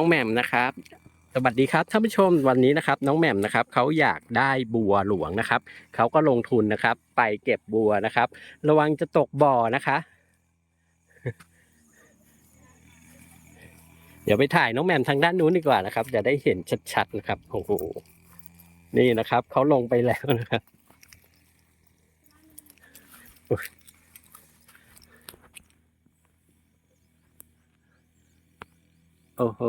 น้องแหม่มนะครับ สวัสดีครับท่านผู้ชมวันนี้นะครับ น้องแหม่มนะครับเขาอยากได้บัวหลวงนะครับเขาก็ลงทุนนะครับ ไปเก็บบัวนะครับ ระวังจะตกบ่อนะคะ เดี๋ยวไปถ่ายน้องแหม่มทางด้านนู้นดีกว่านะครับจะได้เห็นชัดๆนะครับโอ้โหนี่นะครับเขาลงไปแล้วนะครับอุ๊ย โอ้โห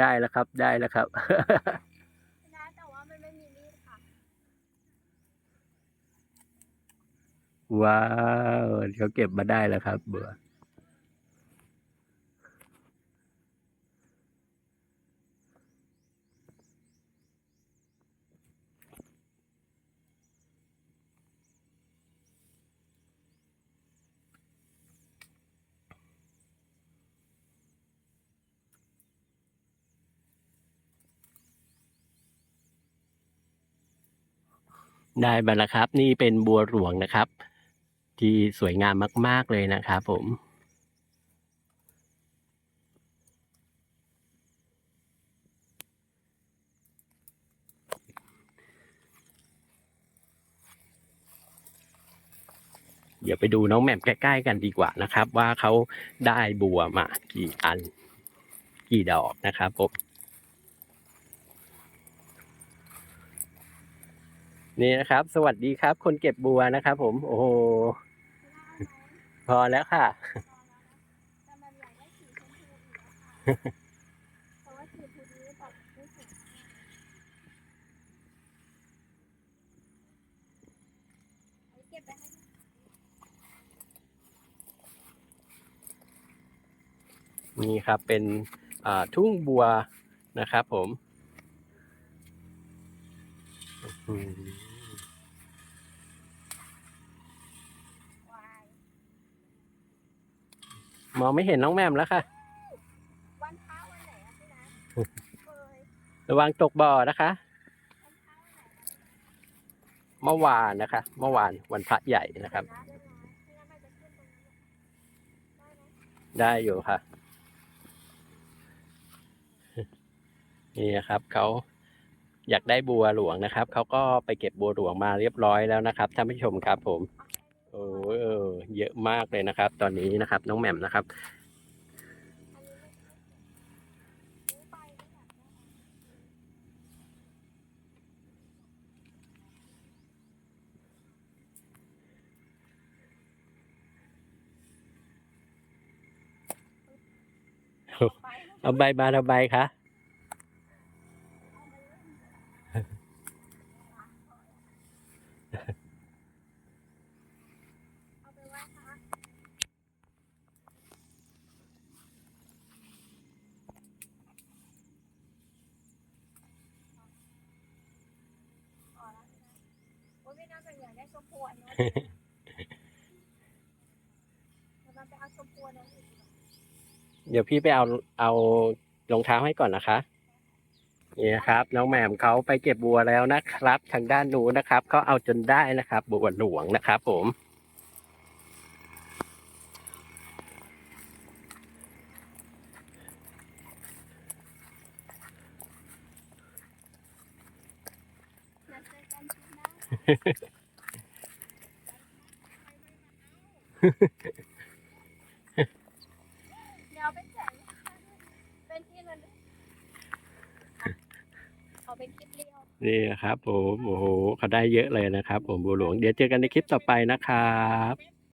ได้แล้วครับ ได้แล้วครับนะแต่ว่ามันไม่มีมีดค่ะว้าวเขาเก็บมาได้แล้วครับเบื่อ ได้มาแล้วครับ นี่เป็นบัวหลวงนะครับ ที่สวยงามมาก ๆ เลยนะครับผมเดี๋ยวไปดูน้องแหม่มใกล้ ๆ กันดีกว่านะครับ ว่าเขาได้บัวมากี่อัน กี่ดอกนะครับผม นี่นะครับ สวัสดีครับ คนเก็บบัวนะครับผม โอ้โห พอแล้วค่ะ นี่ครับเป็นทุ่งบัวนะครับผมอื มวายมองไม่เห็นน้องแหม่มแล้วค่ะ วันพระวันไหนอะพี่นัทเคยระวังตกบ่อนะคะวันพระวันไหนอะเมื่อวานนะคะ เมื่อวานวันพระใหญ่นะครับได้ไหมไม่งั้นมันจะขึ้นตรงนี้ได้ไหมได้อยู่ค่ะ นี่นะครับเขา อยากได้บัวหลวงนะครับเขาก็ไปเก็บบัวหลวงมาเรียบร้อยแล้วนะครับท่านผู้ชมครับผมโอ้เออเยอะมากเลยนะครับ ตอนนี้นะครับ น้องแหม่มนะครับ เอาใบมาทำใบคะ เอาไปไหว้พระ อ๋อแล้วนะโอ้ยไม่น่าจะอยากได้ชมพูอันนู้นเดี๋ยวมันไปเอาชมพูอันนั้นอีกเดี๋ยวพี่ไปเอาเอารองเท้าให้ก่อนนะคะ นี่นะครับ น้องแหม่มเขาไปเก็บบัวแล้วนะครับ ทางด้านนู้นนะครับเขาเอาจนได้นะครับ บัวหลวงนะครับผมนัดเจอกันที่หน้า เดี๋ยวไปแจกเป็นที่ระลึกเอาเป็นคลิปเรียว นี่นะครับผมโอ้โหเขาได้เยอะเลยนะครับ ผมบัวหลวง เดี๋ยวเจอกันในคลิปต่อไปนะครับ